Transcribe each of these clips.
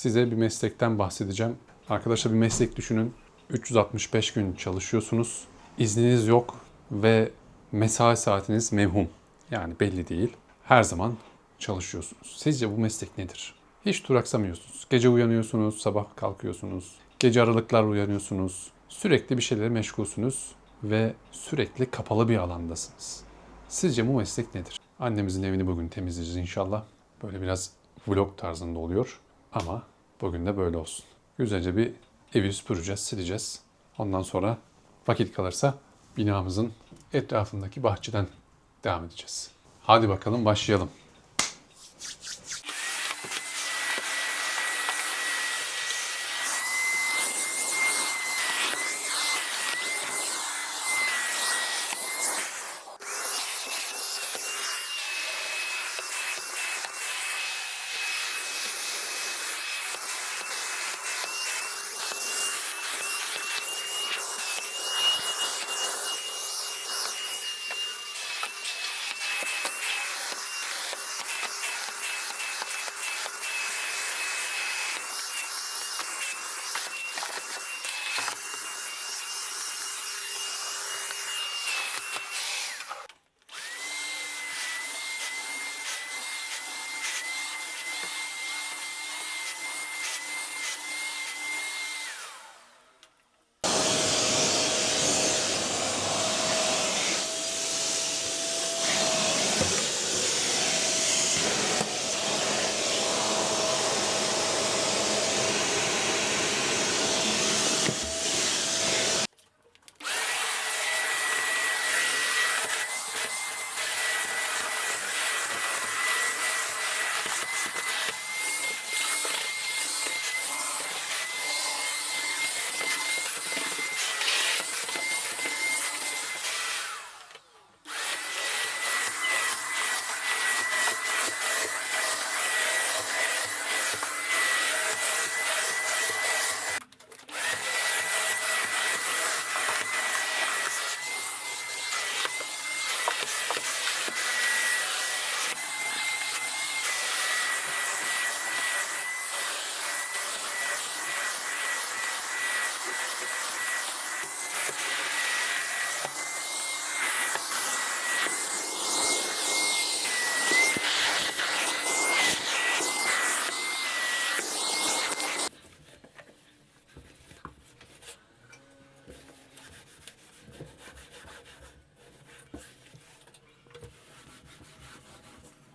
size bir meslekten bahsedeceğim. Arkadaşlar bir meslek düşünün. 365 gün çalışıyorsunuz. İzniniz yok ve mesai saatiniz mevhum. Yani belli değil. Her zaman çalışıyorsunuz. Sizce bu meslek nedir? Hiç duraksamıyorsunuz. Gece uyanıyorsunuz, sabah kalkıyorsunuz. Gece aralıklar uyanıyorsunuz. Sürekli bir şeylere meşgulsünüz ve sürekli kapalı bir alandasınız. Sizce bu meslek nedir? Annemizin evini bugün temizleyeceğiz inşallah. Böyle biraz vlog tarzında oluyor ama bugün de böyle olsun. Güzelce bir evi süpüreceğiz, sileceğiz. Ondan sonra vakit kalırsa binamızın etrafındaki bahçeden devam edeceğiz. Hadi bakalım başlayalım.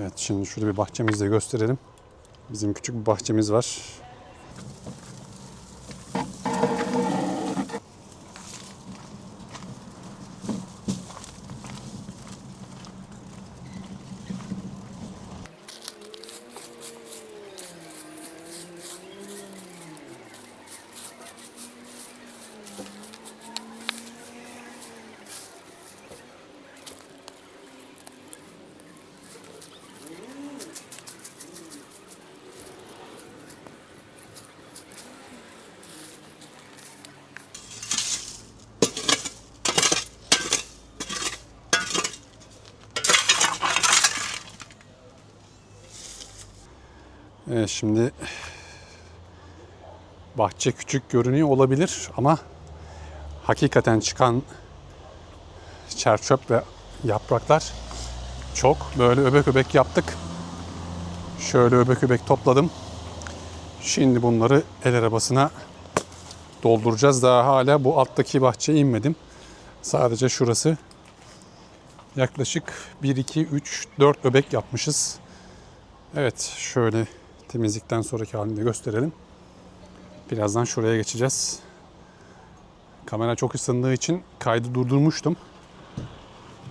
Evet şimdi şurada bir bahçemizi de gösterelim. Bizim küçük bir bahçemiz var. Evet şimdi bahçe küçük görünüyor olabilir ama hakikaten çıkan çer çöp ve yapraklar çok. Böyle öbek öbek yaptık. Şöyle öbek öbek topladım. Şimdi bunları el arabasına dolduracağız. Daha hala bu alttaki bahçeye inmedim. Sadece şurası. Yaklaşık 1, 2, 3, 4 öbek yapmışız. Evet şöyle temizlikten sonraki halini de gösterelim. Birazdan şuraya geçeceğiz. Kamera çok ısındığı için kaydı durdurmuştum.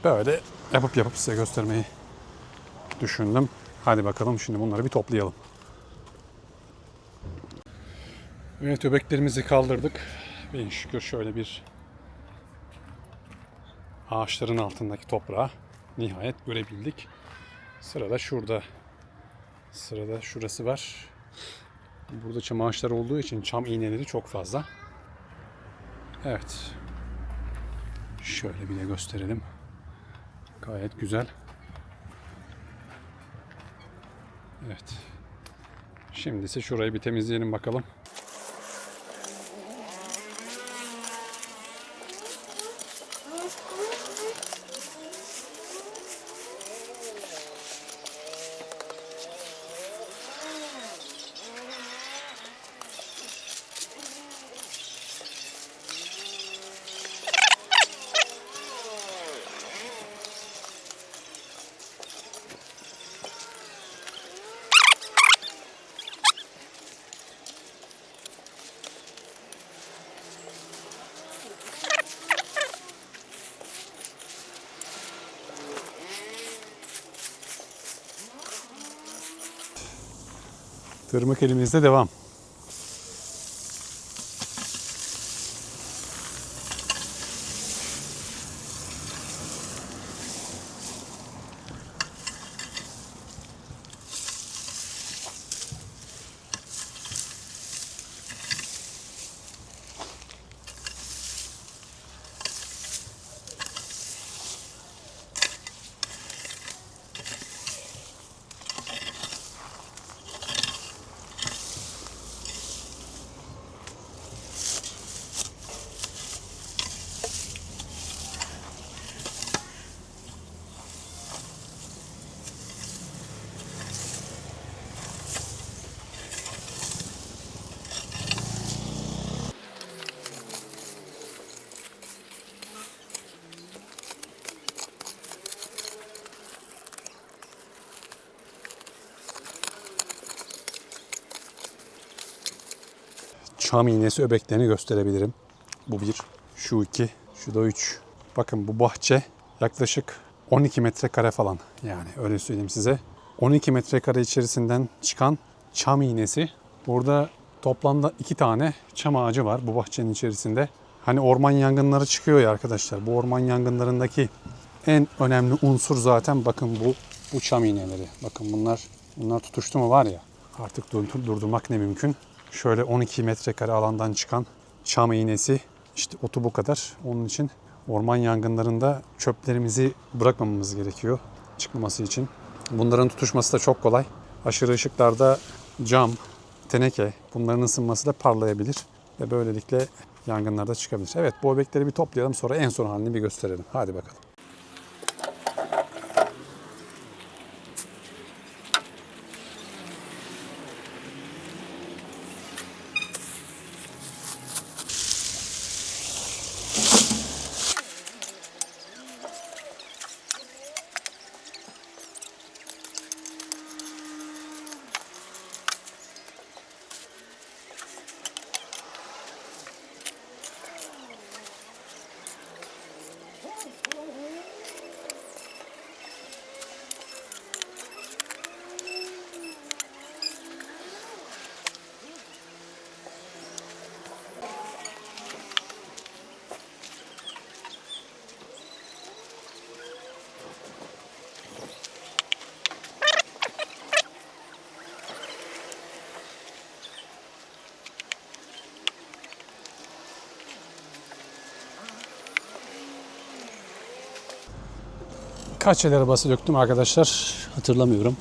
Böyle yapıp yapıp size göstermeyi düşündüm. Hadi bakalım şimdi bunları bir toplayalım. Evet öbeklerimizi kaldırdık. Bin şükür şöyle bir ağaçların altındaki toprağı nihayet görebildik. Sırada şurada Sırada şurası var. Burada çam ağaçları olduğu için çam iğneleri çok fazla. Evet. Şöyle bir de gösterelim. Gayet güzel. Evet. Şimdi ise şurayı bir temizleyelim bakalım. Tırmık elimizde devam. Çam iğnesi öbeklerini gösterebilirim. Bu bir, şu iki, şu da üç. Bakın bu bahçe yaklaşık 12 metrekare falan yani öyle söyleyeyim size. 12 metrekare içerisinden çıkan çam iğnesi. Burada toplamda iki tane çam ağacı var bu bahçenin içerisinde. Hani orman yangınları çıkıyor ya arkadaşlar. Bu orman yangınlarındaki en önemli unsur zaten bakın bu bu çam iğneleri. Bakın bunlar bunlar tutuştu mu var ya artık dur- durdurmak ne mümkün. Şöyle 12 metrekare alandan çıkan çam iğnesi işte otu bu kadar. Onun için orman yangınlarında çöplerimizi bırakmamamız gerekiyor çıkmaması için. Bunların tutuşması da çok kolay. Aşırı ışıklarda cam, teneke bunların ısınması da parlayabilir ve böylelikle yangınlarda çıkabilir. Evet bu öbekleri bir toplayalım sonra en son halini bir gösterelim. Hadi bakalım. Kaç el arabası döktüm arkadaşlar hatırlamıyorum.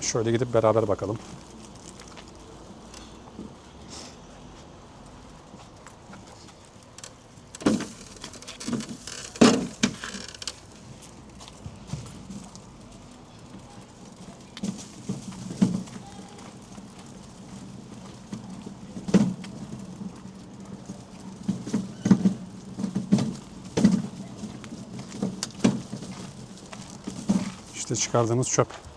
Şöyle gidip beraber bakalım. İşte çıkardığımız çöp.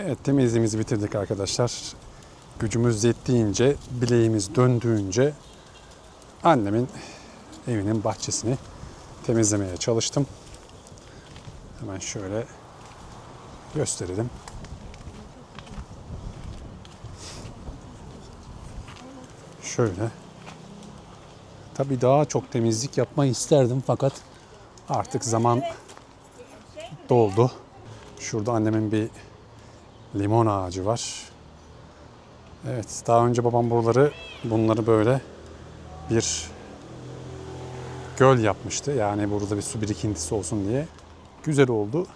Evet temizliğimizi bitirdik arkadaşlar. Gücümüz yettiğince, bileğimiz döndüğünce annemin evinin bahçesini temizlemeye çalıştım. Hemen şöyle gösterelim. Şöyle. Tabii daha çok temizlik yapmayı isterdim fakat artık zaman doldu. Şurada annemin bir limon ağacı var. Evet, daha önce babam buraları bunları böyle bir göl yapmıştı. Yani burada bir su birikintisi olsun diye. Güzel oldu.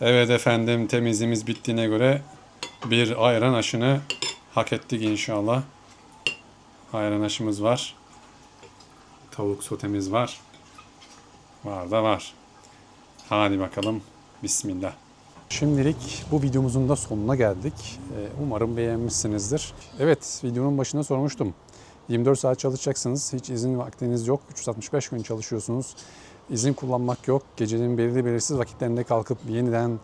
Evet efendim temizliğimiz bittiğine göre bir ayran aşını hak ettik inşallah. Ayran aşımız var. Tavuk sotemiz var. Var da var. Hadi bakalım. Bismillah. Şimdilik bu videomuzun da sonuna geldik. Ee, Umarım beğenmişsinizdir. Evet, videonun başında sormuştum. 24 saat çalışacaksınız, hiç izin vaktiniz yok. 365 gün çalışıyorsunuz. İzin kullanmak yok. Gecenin belirli belirsiz vakitlerinde kalkıp yeniden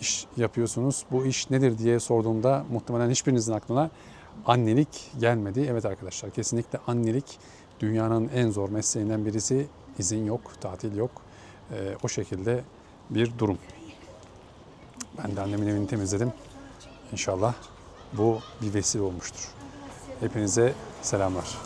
iş yapıyorsunuz. Bu iş nedir diye sorduğumda muhtemelen hiçbirinizin aklına annelik gelmedi. Evet arkadaşlar, kesinlikle annelik dünyanın en zor mesleğinden birisi. İzin yok, tatil yok. Ee, o şekilde bir durum. Ben de annemin evini temizledim. İnşallah bu bir vesile olmuştur. Hepinize selamlar.